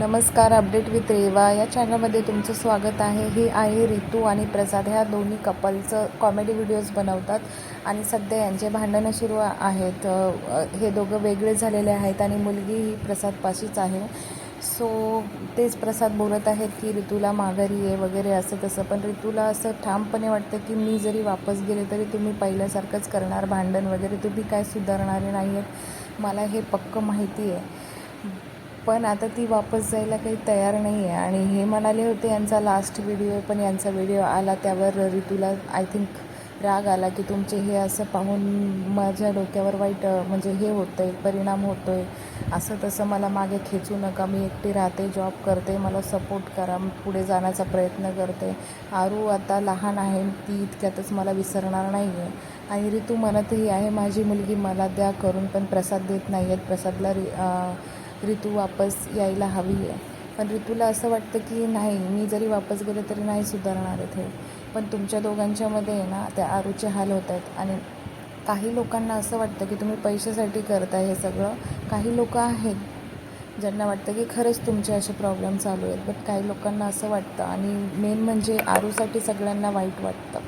नमस्कार update with Reva. या चॅनलमध्ये तुमचं स्वागत आहे. हे आहे रितू आणि प्रसाद. ह्या दोन्ही कपलचं कॉमेडी व्हिडिओज बनवतात आणि सध्या यांचे भांडणं सुरू आहेत. हे दोघं वेगळे झालेले आहेत आणि मुलगी ही प्रसादपाशीच आहे. सो तेच प्रसाद बोलत आहेत की ऋतूला माघारी आहे वगैरे असं तसं. पण ऋतूला असं ठामपणे वाटतं की मी जरी वापस गेले तरी तुम्ही पहिल्यासारखंच करणार भांडण वगैरे. तुम्ही काय सुधारणारे नाही आहेत मला हे पक्क माहिती आहे. पण आता ती वापस जायला काही तयार नाही आहे आणि हे म्हणाले होते यांचा लास्ट व्हिडिओ पण यांचा व्हिडिओ आला त्यावर ऋतूला आय थिंक राग आला की तुमचे हे असं पाहून माझ्या डोक्यावर वाईट म्हणजे हे होतं आहे परिणाम होतो आहे असं तसं मला मागे खेचू नका. मी एकटी राहते जॉब करते मला सपोर्ट करा मी पुढे जाण्याचा प्रयत्न करते. आरू आता लहान आहे ती इतक्यातच मला विसरणार नाही आहे आणि ऋतू म्हणतही आहे माझी मुलगी मला द्या करून पण प्रसाद देत नाही आहेत प्रसादला रि ऋतू वापस यायला हवी आहे. पण ऋतूला असं वाटतं की नाही मी जरी वापस गेले तरी नाही सुधारणार आहेत हे पण तुमच्या दोघांच्यामध्ये आहे ना त्या आरूचे हाल होत आहेत. आणि काही लोकांना असं वाटतं की तुम्ही पैशासाठी करताय हे सगळं. काही लोक आहेत ज्यांना वाटतं की खरंच तुमचे असे प्रॉब्लेम चालू आहेत. बट काही लोकांना असं वाटतं. आणि मेन म्हणजे आरूसाठी सगळ्यांना वाईट वाटतं.